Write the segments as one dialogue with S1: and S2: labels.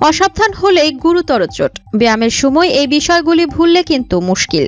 S1: অসাবধান হলেই গুরুতর চোট। ব্যায়ামের সময় এই বিষয়গুলি ভুললে কিন্তু মুশকিল।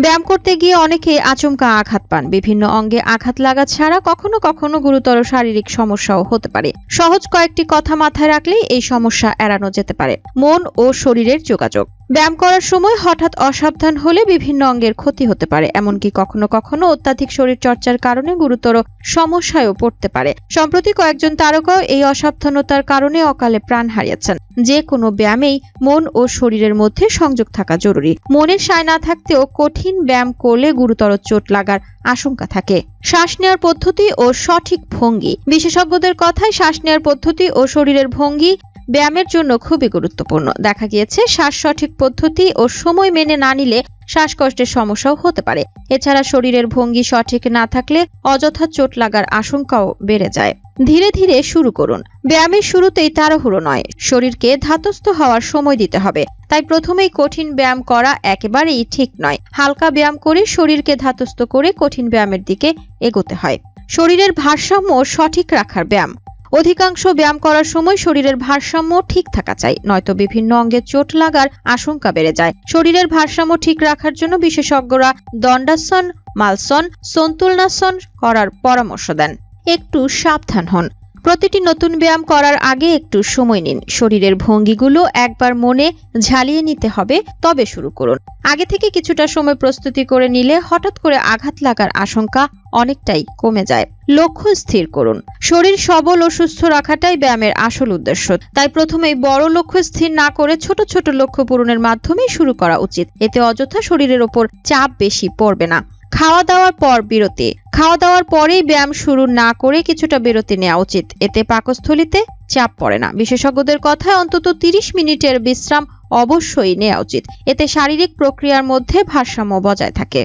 S1: ব্যায়াম করতে গিয়ে অনেকে আচমকা আঘাত পান। বিভিন্ন অঙ্গে আঘাত লাগা ছাড়া কখনো কখনো গুরুতর শারীরিক সমস্যাও হতে পারে। সহজ কয়েকটি কথা মাথায় রাখলে এই সমস্যা এড়ানো যেতে পারে। মন ও শরীরের যোগাযোগ। ব্যায়াম করার সময় হঠাৎ অসাবধান হলে বিভিন্ন অঙ্গের ক্ষতি হতে পারে, এমনকি কখনো কখনো অত্যাধিক শরীর চর্চার কারণে গুরুতর সমস্যায়ও পড়তে পারে। সম্প্রতি কয়েকজন তারকাও এই অসাবধানতার কারণে অকালে প্রাণ হারিয়েছেন। যে কোনো ব্যায়ামেই মন ও শরীরের মধ্যে সংযোগ থাকা জরুরি। মনের সায় না থাকতেও কঠিন ব্যায়াম করলে গুরুতর চোট লাগার আশঙ্কা থাকে। শ্বাস নেওয়ার পদ্ধতি ও সঠিক ভঙ্গি। বিশেষজ্ঞদের কথায় শ্বাস নেওয়ার পদ্ধতি ও শরীরের ভঙ্গি ব্যায়ামের জন্য খুবই গুরুত্বপূর্ণ। দেখা গিয়েছে শ্বাস সঠিক পদ্ধতি ও সময় মেনে না নিলে শ্বাসকষ্টের সমস্যাও হতে পারে। এছাড়া শরীরের ভঙ্গি সঠিক না থাকলে অযথা চোট লাগার আশঙ্কাও বেড়ে যায়। ধীরে ধীরে শুরু করুন। ব্যায়ামের শুরুতেই তাড়াহুড়ো নয়। শরীরকে ধাতস্থ হওয়ার সময় দিতে হবে। তাই প্রথমেই কঠিন ব্যায়াম করা একেবারেই ঠিক নয়। হালকা ব্যায়াম করে শরীরকে ধাতস্থ করে কঠিন ব্যায়ামের দিকে এগোতে হয়। শরীরের ভারসাম্য সঠিক রাখার ব্যায়াম। অধিকাংশ ব্যায়াম করার সময় শরীরের ভারসাম্য ঠিক থাকা চাই, নয়তো বিভিন্ন অঙ্গে চোট লাগার আশঙ্কা বেড়ে যায়। শরীরের ভারসাম্য ঠিক রাখার জন্য বিশেষজ্ঞরা দণ্ডাসন, মালসন, সন্তুলনাসন করার পরামর্শ দেন। একটু সাবধান হন। প্রতিটি নতুন ব্যায়াম করার আগে একটু সময় নিন। শরীরের ভঙ্গিগুলো একবার মনে ঝালিয়ে নিতে হবে, তবে শুরু করুন। আগে থেকে কিছুটা সময় প্রস্তুতি করে নিলে হঠাৎ করে আঘাত লাগার আশঙ্কা অনেকটাই কমে যায়। লক্ষ্য স্থির করুন। শরীর সবল ও সুস্থ রাখাটাই ব্যায়ামের আসল উদ্দেশ্য। তাই প্রথমেই বড় লক্ষ্য স্থির না করে ছোট ছোট লক্ষ্য পূরণের মাধ্যমেই শুরু করা উচিত। এতে অযথা শরীরের ওপর চাপ বেশি পড়বে না। খাওয়া দাওয়ার পর বিরতি। খাওয়া দাওয়ার পরেই ব্যায়াম শুরু না করে কিছুটা বিরতি নেওয়া উচিত। এতে পাকস্থলিতে চাপ পড়ে না। বিশেষজ্ঞদের কথায় অন্তত তিরিশ মিনিটের বিশ্রাম অবশ্যই নেওয়া উচিত। এতে শারীরিক প্রক্রিয়ার মধ্যে ভারসাম্য বজায় থাকে।